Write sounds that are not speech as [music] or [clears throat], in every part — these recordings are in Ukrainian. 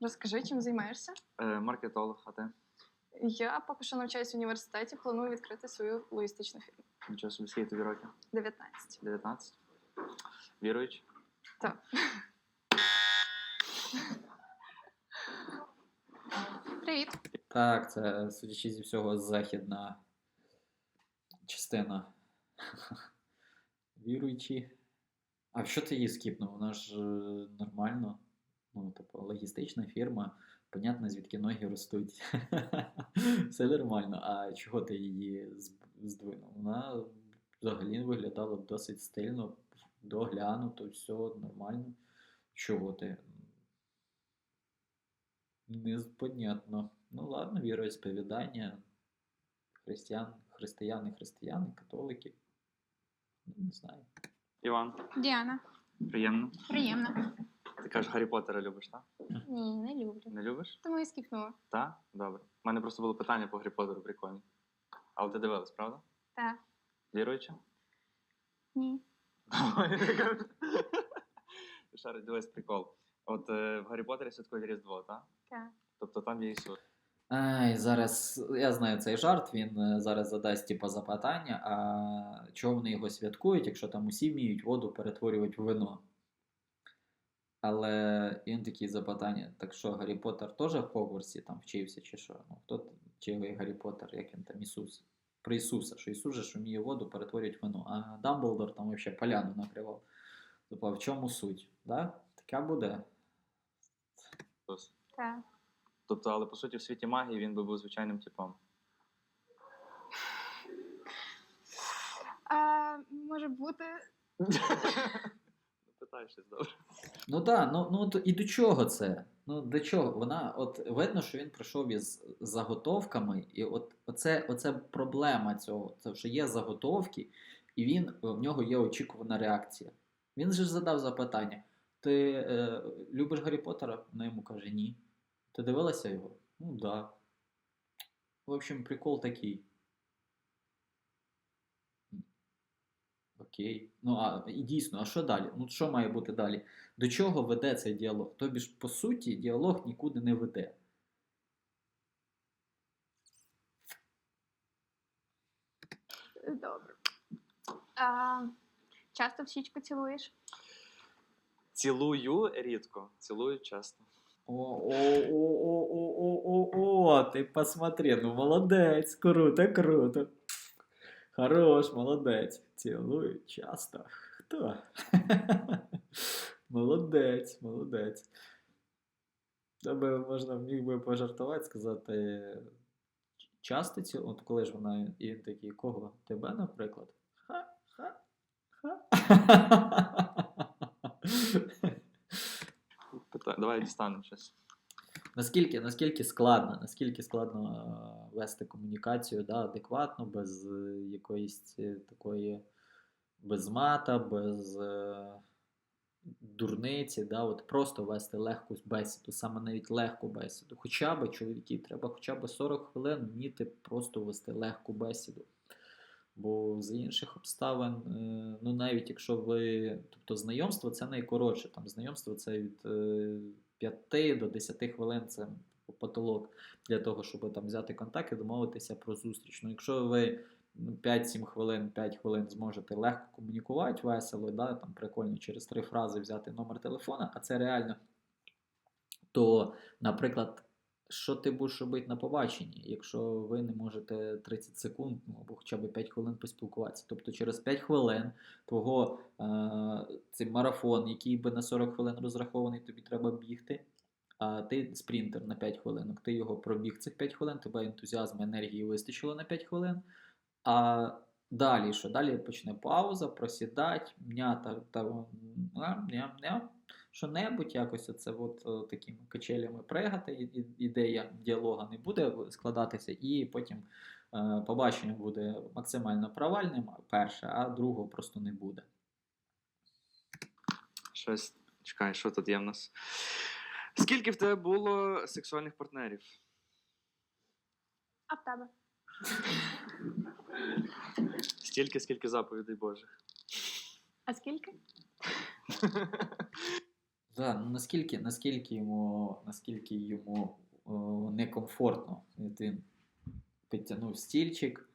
Розкажи, чим займаєшся? Е, маркетолог, а ти? Я поки що навчаюся в університеті, планую відкрити свою логістичну фірму. Нічого собі, скільки тобі років? 19. 19? Віруючи? Так. Привіт. Так, це, судячи зі всього, західна частина. Віруючі. А що ти її скіпнув? Вона ж е, нормально. Ну, тобто, логістична фірма, понятно, звідки ноги ростуть. [laughs] Все нормально. А чого ти її здвинув? Вона взагалі виглядала досить стильно, доглянуто, все нормально. Чого ти? Непонятно. Ну ладно, віроісповідання. Християн, християни, християни, католики. Ну, не знаю. Іван, Діана, приємно. приємно. Ти кажеш, Гаррі Поттера любиш, так? Ні, не люблю. Не любиш? Тому і скіпнула. Так? Добре. У мене просто було питання по Гаррі Поттеру прикольне. Але ти дивилась, правда? Так. Віруюча? Ні. [laughs] Шари, дивись прикол. От е, в Гаррі Поттері святкують Різдво, так? Так. Тобто там є Ісус. Ай, зараз я знаю цей жарт, він е, зараз задасть типу, запитання, а чого вони його святкують, якщо там усі вміють воду перетворювати в вино. Але він такий запитання, так що Гаррі Поттер теж в Хогвартсі там вчився, чи що? Ну, хто т- чи ви Гаррі Поттер, як він там Ісус? Про Ісуса, що Ісус же ж вміє воду перетворювати в вино, а Дамблдор там взагалі поляну накривав. Тобто, в чому суть? Да? Така буде. Так. Тобто, але по суті, в світі магії він би був звичайним типом. А, може бути. [laughs] Щось добре. Ну так, ну, ну і до чого це? Ну до чого? Вона, от видно, що він прийшов із заготовками, і от оце, оце проблема цього. Це що є заготовки, і він в нього є очікувана реакція. Він же задав запитання: ти е, любиш Гаррі Поттера? Вона йому каже, ні. Ти дивилася його? Ну так. Да. В общем, прикол такий. Окей. Ну а і дійсно, а що далі? Ну що має бути далі? До чого веде цей діалог? Тобі ж, по суті, діалог нікуди не веде. Добре. А, часто в щічку цілуєш? Цілую рідко, цілую часто. О-о-о-о-о-о-о, ти посмотри, ну молодець, круто, круто. Хорош, молодець. Цілую часто. Хто? [laughs] Молодець, молодець. Тебе можна міг би пожартувати, сказати. Часто цілую, от коли ж вона і він такий, кого? Тебе, наприклад? Ха-ха. Ха. Давай дістанемо щось. Наскільки, наскільки складно, наскільки складно е, вести комунікацію да, адекватно, без е, якоїсь такої без мата, без е, дурниці, да, от просто вести легку бесіду, саме навіть легку бесіду. Хоча б чоловіки, треба хоча б 40 хвилин вміти просто вести легку бесіду. Бо з інших обставин, ну навіть якщо ви. Тобто знайомство це найкоротше. Там знайомство це від 5 до 10 хвилин це потолок для того, щоб там взяти контакт і домовитися про зустріч. Ну, якщо ви ну, 5-7 хвилин, 5 хвилин зможете легко комунікувати, весело, да, там прикольно через три фрази взяти номер телефона, а це реально, то, наприклад, що ти будеш робити на побаченні, якщо ви не можете 30 секунд ну, або хоча б 5 хвилин поспілкуватися. Тобто через 5 хвилин твого е, цей марафон, який би на 40 хвилин розрахований, тобі треба бігти. А ти спринтер на 5 хвилин. Ти його пробіг цих 5 хвилин, тебе ентузіазму, енергії вистачило на 5 хвилин. А далі що? Далі почне пауза, просідать, м'ята та ням-ням, що-небудь якось оце от е, такими качелями і- ідея діалога не буде складатися, і потім е, побачення буде максимально провальним, перше, а другого просто не буде. Щось. Чекай, що тут є в нас? Скільки в тебе було сексуальних партнерів? А в тебе? Стільки, скільки заповідей Божих. А скільки? [laughs] Да, ну наскільки, наскільки йому, наскільки йому о, некомфортно. Він підтягнув стільчик.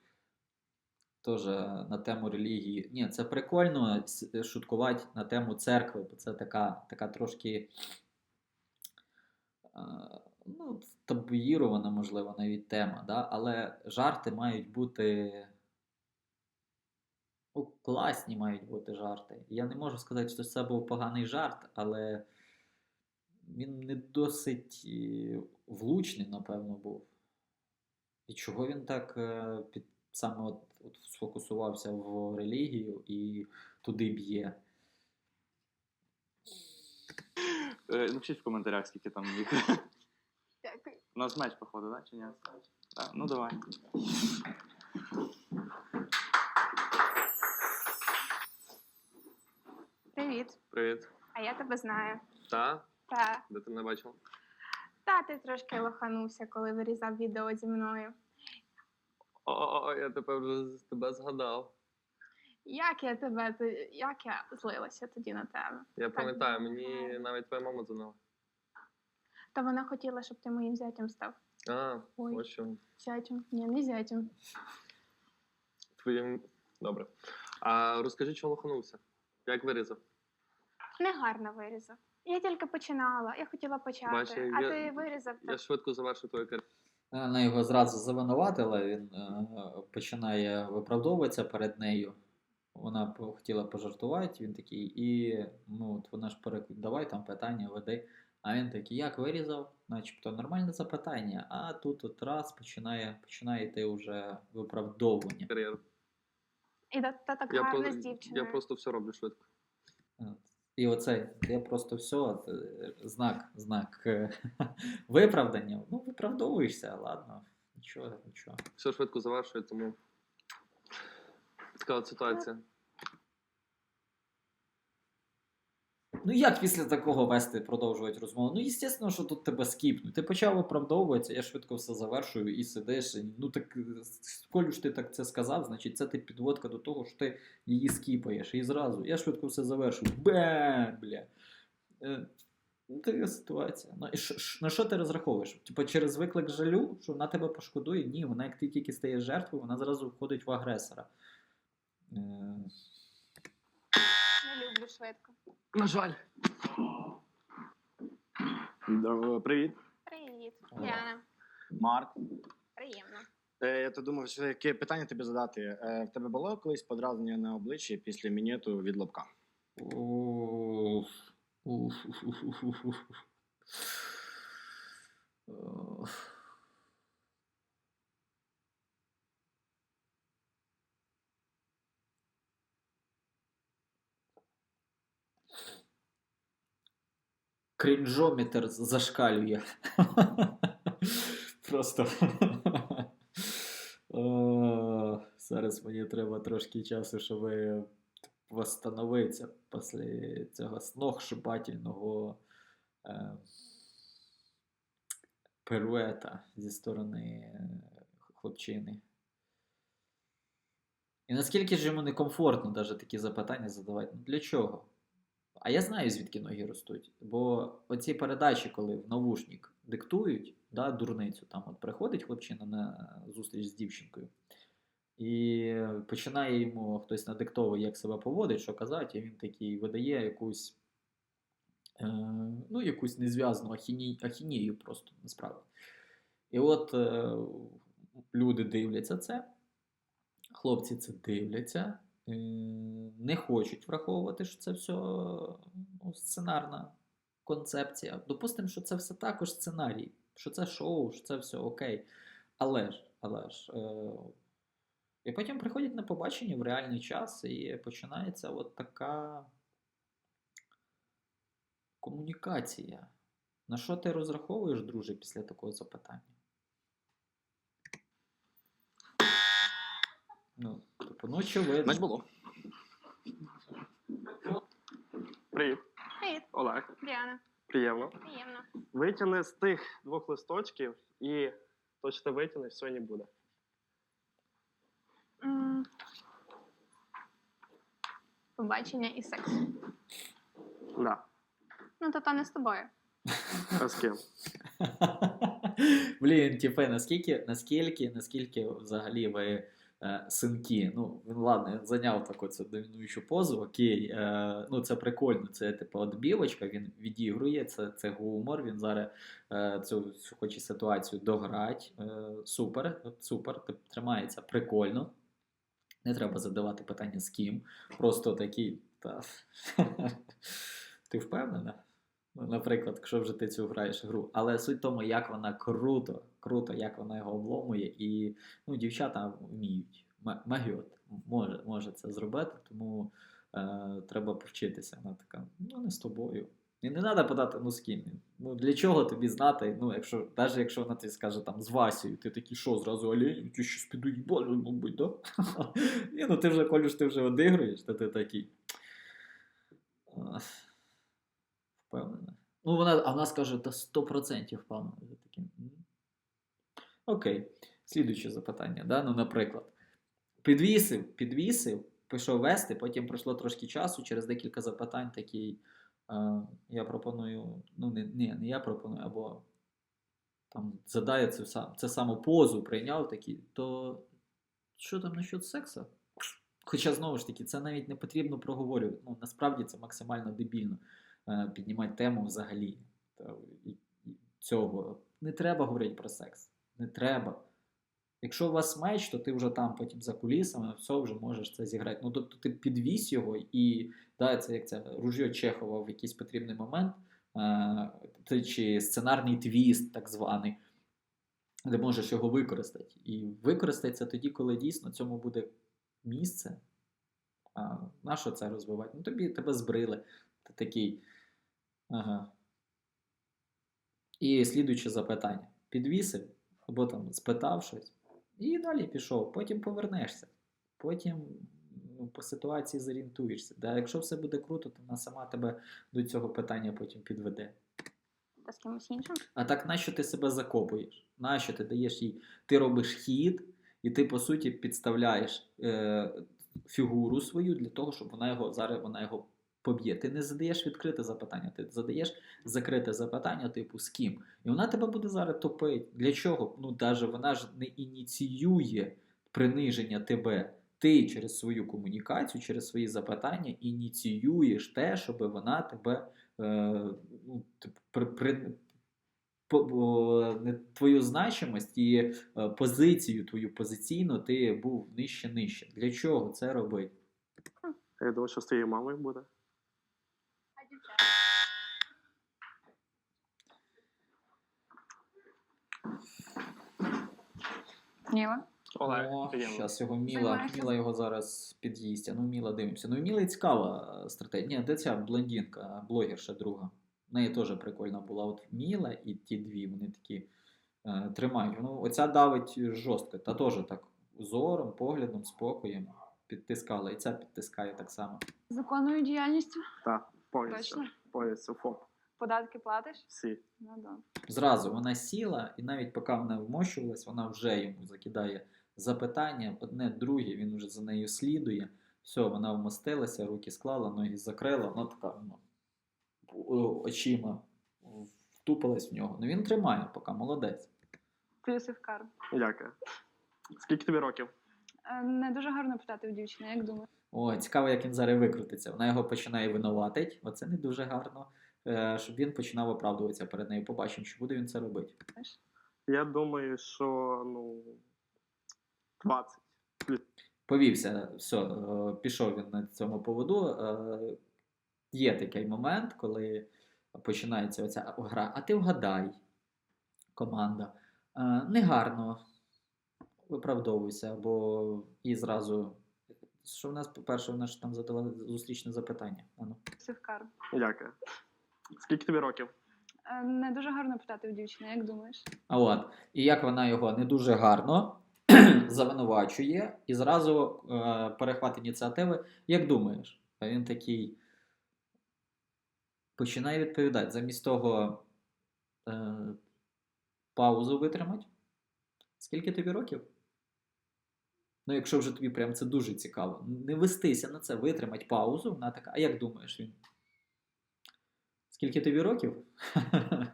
Теж на тему релігії. Ні, це прикольно шуткувати на тему церкви, бо це така, така трошки ну, табуїрована, можливо, навіть тема. Да? Але жарти мають бути. Ну, класні мають бути жарти. Я не можу сказати, що це був поганий жарт, але він не досить е, влучний, напевно, був. І чого він так е, під, саме от, от сфокусувався в релігію і туди б'є? Е, Напишіть в коментарях, скільки там їх. Дякую. У нас меч, походу, так? Чи ні? Так, ну давай. Привіт. Привіт. А я тебе знаю. Та? Та, Де ти мене бачив? та ти трошки лоханувся, коли вирізав відео зі мною. О, я тепер вже тебе згадав. Як я тебе, як я злилася тоді на тебе? Я пам'ятаю, мені навіть твоя мама дзвонила. Та вона хотіла, щоб ти моїм зятям став. А, Ой. ось що. Зятям? Ні, не зятям. Твоїм. Добре. А розкажи, чого лоханувся? Як вирізав? Негарно вирізав. Я тільки починала, я хотіла почати, Бачиш, а я- ти вирізав Я так. швидко завершив твою кар'єру. Вона його зразу завинуватила, він е, починає виправдовуватися перед нею. Вона по- хотіла пожартувати, він такий, і ну, от вона ж перек... давай там питання веди. А він такий, як вирізав? Начебто нормальне запитання, а тут от раз починає, починає йти вже виправдовування. І та, та так Я, гарно про- з дівчиною. я просто все роблю швидко. От. І оце, я просто все, знак, знак е, [laughs] виправдання. Ну, виправдовуєшся, ладно, нічого, нічого. Все швидко завершує, тому така от ситуація. Ну як після такого вести, продовжувати розмову? Ну, звісно, що тут тебе скіпнуть. Ти почав виправдовуватися, я швидко все завершую і сидиш. Ну так, е, коли ж ти так це сказав, значить це ти підводка до того, що ти її скіпаєш. І зразу я швидко все завершую. Бе, бля. Е, Ну, така ситуація. Ну, і що- що- на що ти розраховуєш? Типа через виклик жалю, що вона тебе пошкодує? Ні, вона як ти тільки стаєш жертвою, вона зразу входить в агресора. Е, Не люблю швидко. На жаль. Здорово, Привіт, Привіт. Діана. Марк. Приємно. Е, я то думав, що яке питання тобі задати. Е, в тебе було колись подразнення на обличчі після мінету від лобка? Уф. Уф, уф, уф, уф, уф, уф. Крінжометр зашкалює. [laughs] Просто. [laughs] О, Зараз мені треба трошки часу, щоб восстановитися після цього сногсшибательного е, перуета зі сторони е, хлопчини. І наскільки ж йому некомфортно навіть такі запитання задавати? Ну для чого? А я знаю, звідки ноги ростуть. Бо оці передачі, коли в навушник диктують да, дурницю, там от приходить хлопчина на зустріч з дівчинкою, і починає йому хтось надиктовує, як себе поводить, що казати, і він такий видає якусь, е, ну, якусь незв'язану ахіні, ахінію просто насправді. І от е, люди дивляться це, хлопці це дивляться, не хочуть враховувати, що це все ну, сценарна концепція. Допустимо, що це все також сценарій, що це шоу, що це все окей. Але ж, але ж. Е, і потім приходять на побачення в реальний час, і починається от така комунікація. На що ти розраховуєш, друже, після такого запитання? Ну, типу, ну очевидно. Значить було. Привіт, Привіт, Олег. Діана. Приємно. Приємно. Витягни з тих двох листочків і то, що ти витягнеш, сьогодні буде. М. Побачення і секс. Да. Ну, то то не з тобою. А з ким? [laughs] Блін, типи, наскільки, наскільки, наскільки взагалі ви е, синки? Ну, він ладно, він зайняв таку цю домінуючу позу, окей. Е, ну, це прикольно. Це типу отбівочка, він відігрує, це, це гумор, він зараз е, цю, цю хоче ситуацію дограти. Е, супер, супер, тримається прикольно. Не треба задавати питання з ким. Просто такий. Та... [laughs] Ти впевнена? Наприклад, якщо вже ти цю граєш гру. Але суть в тому, як вона круто, круто, як вона його обломує, і ну, дівчата вміють. Магіот може, може це зробити, тому е, треба повчитися. Вона така, ну не з тобою. І не треба подати, ну з. Ну для чого тобі знати, ну, якщо, навіть якщо вона тобі скаже там з Васею, ти такий, що, зразу олень, ти щось піду їбали, мабуть, да? [laughs] Ні, ну ти вже, колю ж ти вже одигруєш, то ти такий. «Ах, Впевнена. Ну, вона, а вона скаже, та 100% впевнена. Я Окей. Слідуюче запитання. Да? Ну, наприклад, підвісив, підвісив, пішов вести, потім пройшло трошки часу, через декілька запитань такий. Е, я пропоную, ну, не, не, не я пропоную, або там задає сам, це саму позу прийняв такий, то що там насчет сексу? Хоча знову ж таки, це навіть не потрібно проговорювати. Ну, насправді це максимально дебільно піднімати тему взагалі. Цього. Не треба говорити про секс. Не треба. Якщо у вас меч, то ти вже там потім за кулісами, все вже можеш це зіграти. Ну, тобто ти підвіз його і да, це як це ружьо Чехова в якийсь потрібний момент, е, чи сценарний твіст, так званий, де можеш його використати. І використати це тоді, коли дійсно цьому буде місце. А на що це розвивати? Ну, тобі тебе збрили. Ти такий. Ага. І слідуюче запитання. Підвісив, або там спитав щось, і далі пішов. Потім повернешся. Потім ну, по ситуації зорієнтуєшся. Да? Якщо все буде круто, то вона сама тебе до цього питання потім підведе. Та з кимось іншим. А так нащо ти себе закопуєш? Нащо ти даєш їй? Ти робиш хід, і ти, по суті, підставляєш е, фігуру свою для того, щоб вона його зараз вона його поб'є. Ти не задаєш відкрите запитання, ти задаєш закрите запитання, типу з ким. І вона тебе буде зараз топити. Для чого? Ну, навіть вона ж не ініціює приниження тебе. Ти через свою комунікацію, через свої запитання ініціюєш те, щоб вона тебе е, ну, при, при, твою значимость і е, позицію твою позиційно ти був нижче нижче. Для чого це робити? Я думаю, що з твоєю мамою буде. Олег, О, зараз його Міла, Міла його зараз під'їсть. Ну, Міла дивимося. Ну, у Міли цікава е, стратегія. Ні, де ця блондинка, блогерша друга. В неї теж прикольна була. От Міла і ті дві, вони такі е, тримають. Ну, оця давить жорстко, та теж так зором, поглядом, спокоєм підтискала. І ця підтискає так само. Законною діяльністю. Так, повністю. Точно. Повністю ФОП. Податки платиш? Всі. Ну да. Зразу вона сіла, і навіть поки вона вмощувалась, вона вже йому закидає запитання, одне, друге, він вже за нею слідує. Все, вона вмостилася, руки склала, ноги закрила, вона така ну, очима втупилась в нього. Ну він тримає, поки молодець. Плюси в карму. Дякую. Скільки тобі років? Е, Не дуже гарно питати в дівчини, як думаєш? О, цікаво, як він зараз викрутиться. Вона його починає винуватить. Оце не дуже гарно. Е, Щоб він починав оправдуватися перед нею. Побачимо, чи буде він це робити. Я думаю, що ну 20. повівся, все, е, пішов він на цьому поводу. Є такий момент, коли починається оця гра, а ти вгадай, команда. Негарно виправдовуйся, або і зразу. Що в нас, по-перше, вона ж там задала зустрічне запитання. Ану. Плюси в карму. Дякую. Скільки тобі років? Е, Не дуже гарно питати в дівчини, як думаєш? А от, і як вона його не дуже гарно [clears throat] завинувачує, і зразу е, перехват ініціативи, як думаєш? А він такий починає відповідати. Замість того е, паузу витримати. Скільки тобі років? Ну, якщо вже тобі прям це дуже цікаво, не вестися на це, витримати паузу, вона така, а як думаєш він? Скільки тобі років? [laughs]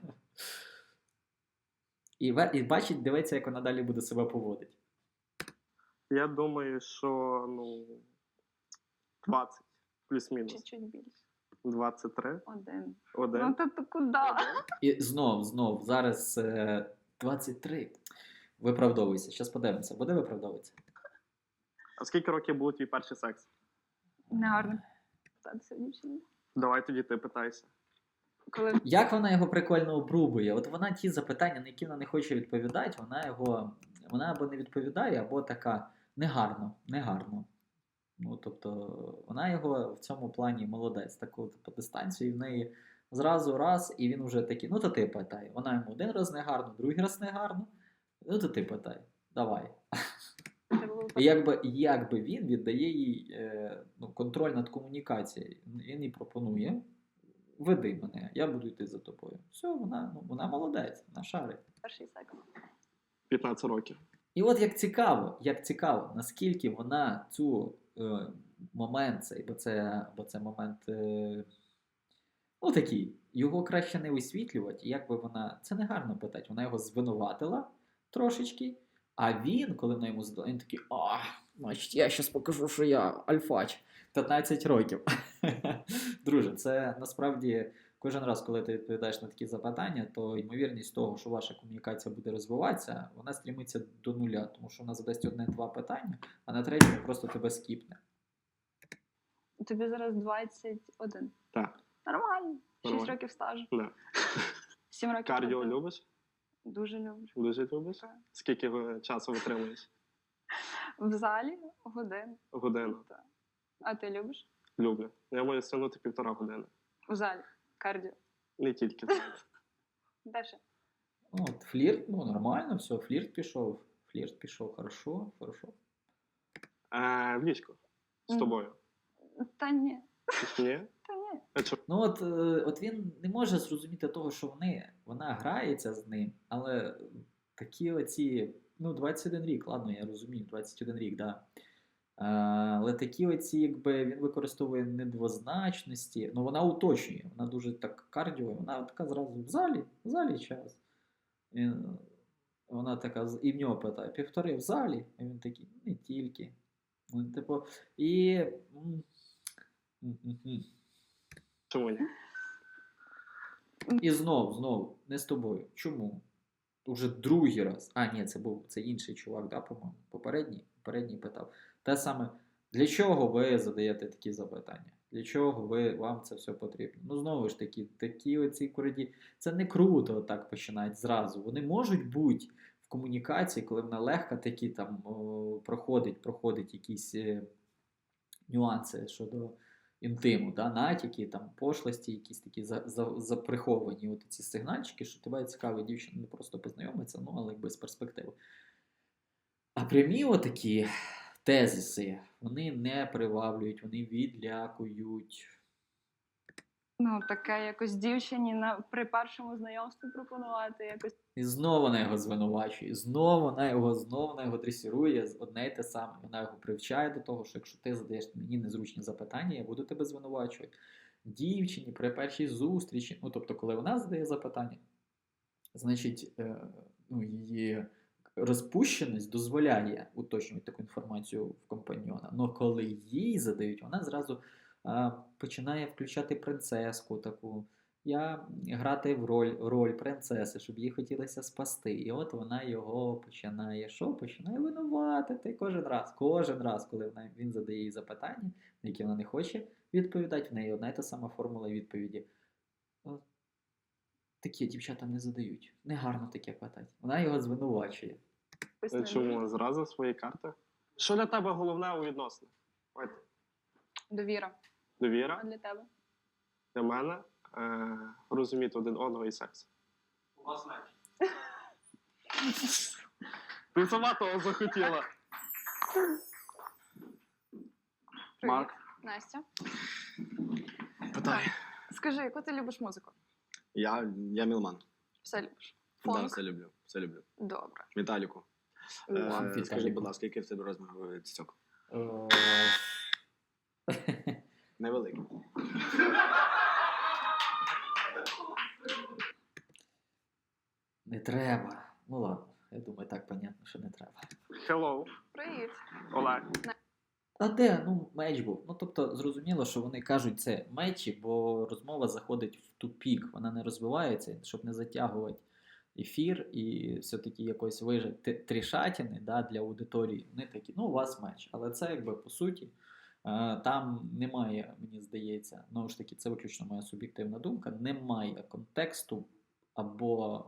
І, і бачить, дивиться, як вона далі буде себе поводити. Я думаю, що ну 20 плюс-мінус. Чуть-чуть більше. 23. Один. Один. Ну то, то куди? І знов, знов, зараз е, 23. Виправдовуйся. Зараз подивимося. Буде виправдовуватися? А скільки років був твій перший секс? Негарно. Питатися в дівчині. Давай тоді ти питайся. Коли Як вона його прикольно обрубує? От вона ті запитання, на які вона не хоче відповідати, вона його. Вона або не відповідає, або така негарно, негарно. Ну, тобто, вона його в цьому плані молодець, таку типу, дистанцію, і в неї зразу раз, і він вже такий, ну то ти питай. Вона йому один раз негарно, другий раз негарно. Ну то ти питай. Давай. Це І якби, якби він віддає їй е, ну, контроль над комунікацією, він їй пропонує: веди мене, я буду йти за тобою. Все, вона, ну, вона молодець, вона шарить. перший секс. 15 років. І от як цікаво, як цікаво, наскільки вона цю е, момент, цей, бо це, бо це момент. Е, ну такий, його краще не висвітлювати, якби вона. Це не гарно питати, вона його звинуватила трошечки. А він, коли вона йому задала, він такий, а, значить, я щас покажу, що я альфач. 15 років. [laughs] Друже, це насправді кожен раз, коли ти відповідаєш на такі запитання, то ймовірність того, що ваша комунікація буде розвиватися, вона стрімиться до нуля, тому що вона задасть одне-два питання, а на третьому просто тебе скіпне. Тобі зараз 21. Так. Нормально. 6 Нормально. років стажу. Да. 7 років. Кардіо любиш? Дуже люблю. Дуже любиш? Так. Скільки ви часу витримуєш? В залі годину. Годину. Так. А ти любиш? Люблю. Я можу стягнути півтора години. У залі. Кардіо. Не тільки це. [laughs] Де ще? Ну, от флірт, ну нормально, все, флірт пішов. Флірт пішов, хорошо, хорошо. Е, в ліжку. З тобою. Та ні. Ні? Ні. Ну от, е, от він не може зрозуміти того, що вони, вона грається з ним, але такі оці, ну, 21 рік, ладно, я розумію, 21 рік, да. А, але такі оці, якби він використовує недвозначності, ну вона уточнює, вона дуже так кардіо, вона така зразу в залі, в залі час. Він, вона така, і в нього питає, півтори в залі, а він такий, не тільки. Типу, і. м, ні? І знов, знов, не з тобою. Чому? Уже другий раз. А, ні, це був це інший чувак, да, по-моєму. Попередній, попередній питав. Те саме, для чого ви задаєте такі запитання? Для чого ви, вам це все потрібно? Ну, знову ж таки, такі оці курді, це не круто так починають зразу. Вони можуть бути в комунікації, коли вона легко такі там о, проходить, проходить якісь е, нюанси щодо інтиму, да, натяки, там, пошлості, якісь такі за, за, заприховані от ці сигнальчики, що тебе цікаво, дівчина не просто познайомиться, ну, але без перспективи. А прямі отакі тезиси, вони не приваблюють, вони відлякують. Ну, таке якось дівчині на при першому знайомстві пропонувати якось. І знову вона його звинувачує, знову вона його, знову вона його дресірує одне й те саме. Вона його привчає до того, що якщо ти задаєш мені незручні запитання, я буду тебе звинувачувати. Дівчині при першій зустрічі, ну тобто, коли вона задає запитання, значить, е, ну, її розпущеність дозволяє уточнювати таку інформацію в компаньйона. Але коли їй задають, вона зразу починає включати принцеску таку. Я грати в роль, роль принцеси, щоб їй хотілося спасти. І от вона його починає що? Починає винуватити кожен раз. Кожен раз, коли вона, він задає їй запитання, на які вона не хоче відповідати, в неї одна й та сама формула відповіді. От Такі дівчата не задають. Негарно таке питати. Вона його звинувачує. Е. Чому зразу свої карти? Що для тебе головне у відносинах? Довіра. Довіра А для тебе? для мене е, розуміти один одного і секс. У вас менше. Ти сама того захотіла. Привіт. Настя. Питай. Скажи, яку ти любиш музику? Я, я мілман. Все любиш. Да, все люблю. Все люблю. Добре. Металіку. Е, Віталіку. скажи, будь ласка, який в тебе розмір е, цицьок? Невеликий. Не треба. Ну ладно, я думаю, так понятно, що не треба. Hello, Привіт. Олег. А де? Ну, меч був. Ну, тобто, зрозуміло, що вони кажуть це мечі, бо розмова заходить в тупік, вона не розвивається, щоб не затягувати ефір і все-таки якось вижити трішатіни да, для аудиторії. Вони такі, ну, у вас меч. Але це якби по суті. Е, Там немає, мені здається, знову ж таки, це виключно моя суб'єктивна думка, немає контексту або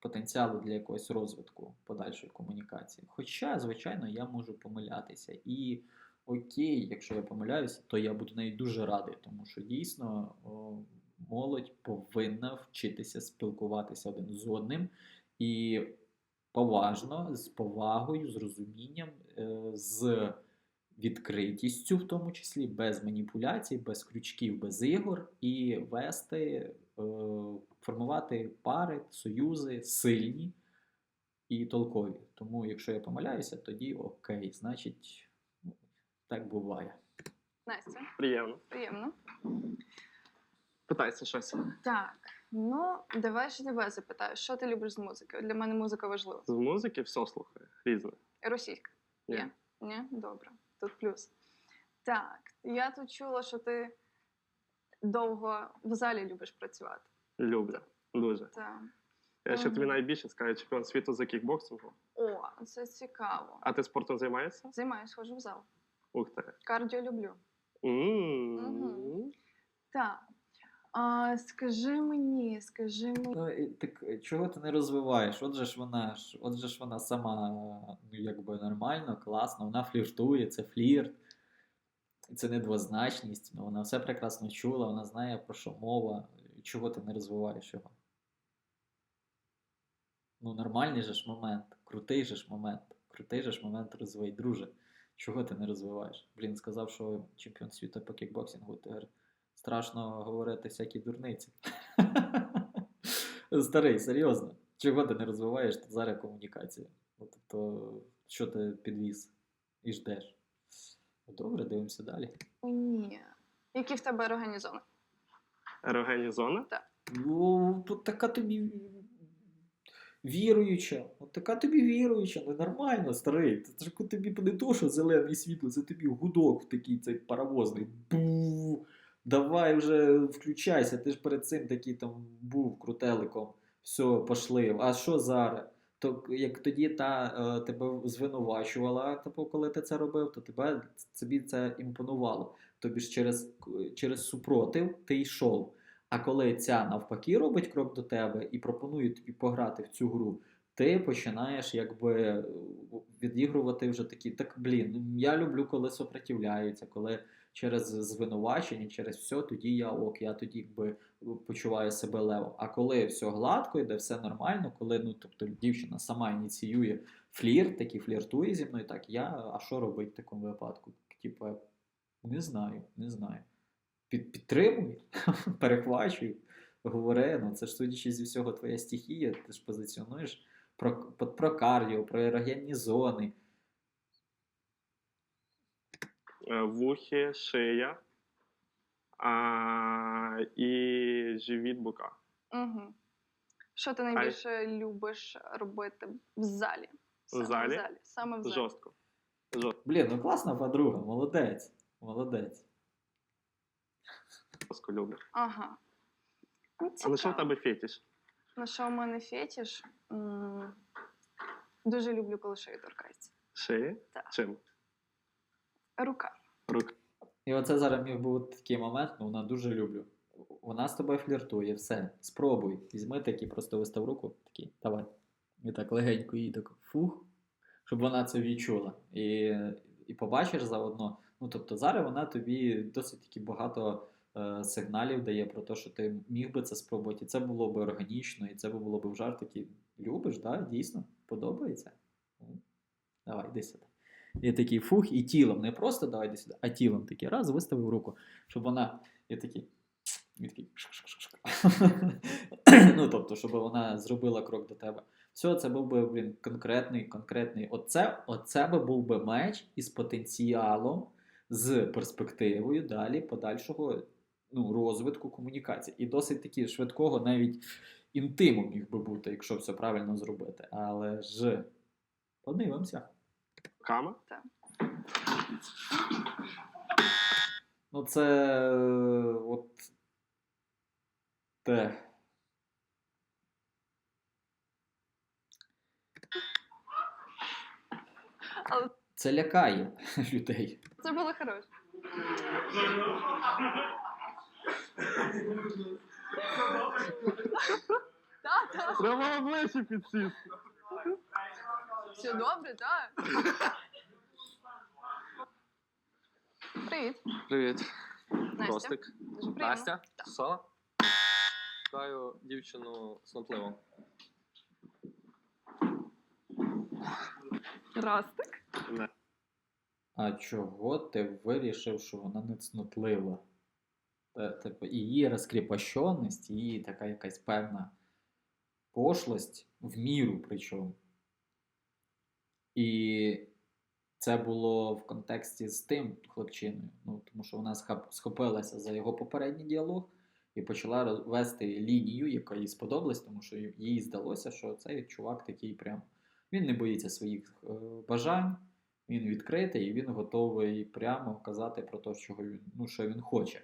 потенціалу для якогось розвитку подальшої комунікації. Хоча, звичайно, я можу помилятися. І окей, якщо я помиляюся, то я буду навіть дуже радий, тому що дійсно молодь повинна вчитися спілкуватися один з одним і поважно, з повагою, з розумінням, е, з відкритістю, в тому числі, без маніпуляцій, без крючків, без ігор, і вести, е, формувати пари, союзи сильні і толкові. Тому, якщо я помиляюся, тоді окей, значить, ну, так буває. Настя, Приємно. приємно. Питайся щось. Так, ну давай ще тебе запитаю, що ти любиш з музики? Для мене музика важлива. З музики все слухаю. Різне. Російська. Ні. Ні? Добре. Тут плюс. Так, я тут чула, що ти довго в залі любиш працювати. Люблю. Дуже. Так. Я ще тобі найбільше скажу чемпіон світу за кікбоксингу. О, це цікаво. А ти спортом займаєшся? Займаюсь, ходжу в зал. Ух ти. Кардіо люблю. М. Мгм. Так. А, скажи мені, скажи мені. Ну, так е, чого ти не розвиваєш? Отже ж вона ж, отже ж вона сама ну, якби нормально, класно, вона фліртує, це флірт, це не двозначність, ну, вона все прекрасно чула, вона знає про що мова. Чого ти не розвиваєш його? Ну, нормальний же ж момент, крутий же ж момент, крутий же ж момент розвий, друже. Чого ти не розвиваєш? Блін, сказав, що чемпіон світу по кікбоксингу тепер страшно говорити всякі дурниці. [laughs] Старий, серйозно. Чого ти не розвиваєш зараз комунікацію? Ну, тобто, що ти підвіз і ждеш? Ну, Добре, дивимося далі. Ні. Які в тебе ерогенні зони? Ерогенні зона? Ну, тут така тобі віруюча. От така тобі віруюча, ну нормально, старий. Це ж тобі не то, що зелене світло, це тобі гудок такий цей паровозний. Бу! Давай вже включайся. Ти ж перед цим такий там був крутеликом. Все, пошли. А що зараз? То як тоді та е, тебе звинувачувала, типу, коли ти це робив, то тебе тобі це імпонувало. Тобі ж через, через супротив ти йшов. А коли ця навпаки робить крок до тебе і пропонує тобі пограти в цю гру, ти починаєш якби е, відігрувати вже такі, так блін, я люблю, коли сопротивляються, коли через звинувачення, через все, тоді я ок, я тоді якби почуваю себе лево. А коли все гладко йде, все нормально, коли ну тобто дівчина сама ініціює флірт, такий фліртує зі мною, так я, а що робити в такому випадку? Типа, не знаю, не знаю. Під, підтримуй, [laughs] перехвачуй, говори, ну це ж судячи зі всього твоя стихія, ти ж позиціонуєш про, про кардіо, про ерогенні зони. Е, Вухи, шия. А, і живіт бока. Угу. Що ти найбільше любиш робити в залі? Саме залі? В залі. Саме в залі. Жорстко. Жорстко Блін, ну класна подруга, молодець. Молодець. люблю. Ага. Ну, А на що в цікаво. тебе фетиш? На що у мене фетіш? М, Дуже люблю, коли шиї торкається. Шиї? Так. Чим? Рука. Рук. І оце зараз міг бути такий момент, ну вона дуже люблю. Вона з тобою фліртує, все. Спробуй. Візьми такий, просто вистав руку, такий, давай. І так легенько їй так фух, щоб вона це відчула. І, і побачиш заодно. Ну, тобто, зараз вона тобі досить таки багато е, сигналів дає про те, що ти міг би це спробувати. І це було б органічно, і це було б в жарт такий. Любиш, да? дійсно, подобається. Ну, Давай, йди сюди. І такий фух, і тілом, не просто давай йди сюди, а тілом такий раз виставив руку, щоб вона. І такий. ну, тобто, щоб вона зробила крок до тебе. Все, це був би, блін, конкретний, конкретний. Оце, оце би був би меч із потенціалом, з перспективою далі подальшого ну, розвитку комунікації. І досить таки швидкого, навіть інтиму міг би бути, якщо все правильно зробити. Але ж подивимося. Кама? Ну, це е, от те. Але Це лякає людей. це було хороше. Так, так. Треба обличчя підсісти. Все добре, так. Привіт, Привіт. Настя. Ростик. Дуже приємно. Настя. Так. Сосала? Шукаю дівчину снотливу. Ростик. Не. А чого ти вирішив, що вона не цнотлива? Та- Типу, її розкріпощеність, її така якась певна пошлость в міру причому. І це було в контексті з тим хлопчиною. Ну, тому що вона схопилася за його попередній діалог і почала вести лінію, яка їй сподобалась, тому що їй здалося, що цей чувак такий прям. Він не боїться своїх е, бажань, він відкритий і він готовий прямо казати про те, що він, ну, що він хоче.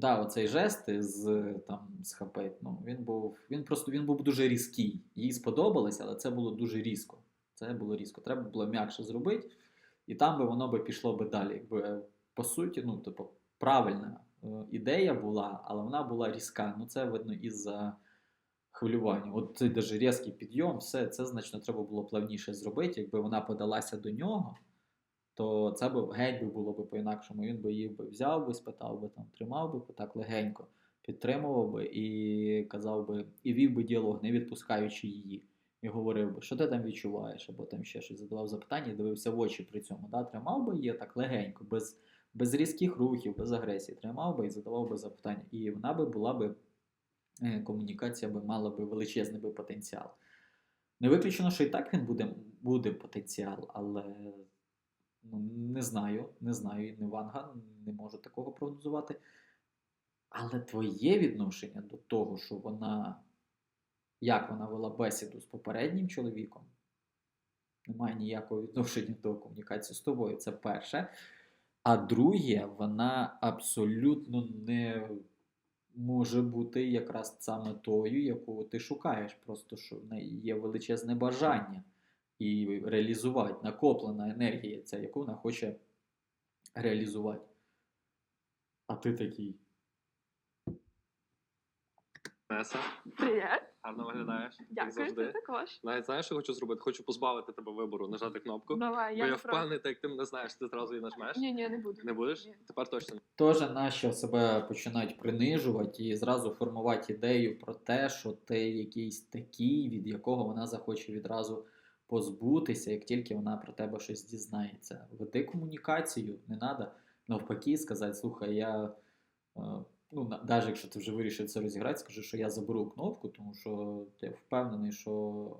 Да, оцей жест з там схопить, ну, він був. Він просто він був дуже різкий. Їй сподобалось, але це було дуже різко. Це було різко. Треба було м'якше зробити, і там би воно би пішло би далі. Якби, по суті, ну, типу, правильна е, ідея була, але вона була різка. Ну, це видно із-за хвилювання. От цей даже різкий підйом, все це значно треба було плавніше зробити. Якби вона подалася до нього, то це б геть би було б по-інакшому. Він би її би взяв би, спитав би там, тримав би так легенько, підтримував би і казав би, і вів би діалог, не відпускаючи її. І говорив би, що ти там відчуваєш, або там ще щось задавав запитання, і дивився в очі при цьому. Да? Тримав би її так легенько, без, без різких рухів, без агресії. Тримав би і задавав би запитання. І вона би була би е, комунікація би мала би величезний би потенціал. Не виключено, що і так він буде, буде потенціал, але ну, не знаю, не знаю, не Ванга, не можу такого прогнозувати. Але твоє відношення до того, що вона, як вона вела бесіду з попереднім чоловіком, немає ніякого відношення до комунікації з тобою. Це перше. А друге, вона абсолютно не може бути якраз саме тою, яку ти шукаєш. Просто що в неї є величезне бажання і реалізувати, накоплена енергія, ця, яку вона хоче реалізувати. А ти такий. Неса, Привіт. гарно виглядаєш. як Дякую, завжди. ти також. Навіть знаєш, що хочу зробити? Хочу позбавити тебе вибору, нажати кнопку. Давай, Бо я я впевнений, так як ти мене знаєш, ти зразу її нажмеш. Ні, ні, не буду. Не будеш? Ні. Тепер точно. Теж нащо себе починають принижувати і зразу формувати ідею про те, що ти якийсь такий, від якого вона захоче відразу позбутися, як тільки вона про тебе щось дізнається. Веди комунікацію, не треба навпаки сказати, слухай, я. е, Ну, навіть якщо ти вже вирішив це розіграти, скажи, що я заберу кнопку, тому що я впевнений, що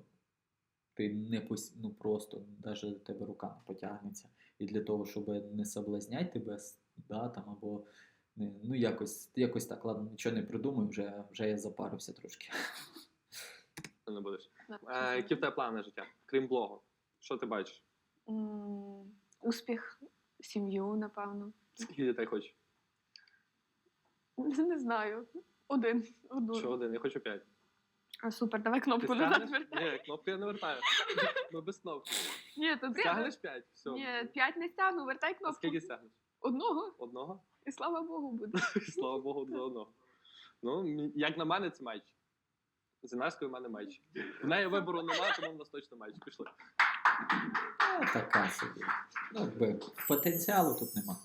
ти не пос... ну, просто навіть до тебе рука не потягнеться. І для того, щоб не соблазняти тебе, да, там, або не, ну, якось, якось так, ладно, нічого не придумаю, вже, вже я запарився трошки. Не будеш. Е, які в тебе плани на життя? Крім блогу? Що ти бачиш? М, Успіх, сім'ю, напевно. Скільки дітей хочеш? Не знаю. Один. Одну. Що один? Я хочу п'ять. А, супер, давай Ти кнопку назад стягнеш? вертай. Ні, кнопку я не вертаю. Ми [laughs] без кнопки. Ні, то ти. Стягнеш п'ять? Все. Ні, п'ять не стягну, вертай А кнопку. скільки стягнеш? Одного, Одного? і слава Богу, буде. [laughs] Слава Богу, до одного. Ну, як на мене, це матч. З в мене меч. В неї вибору немає, тому в нас точно меч. Пішли. Ну, така собі. Ну, якби потенціалу тут нема.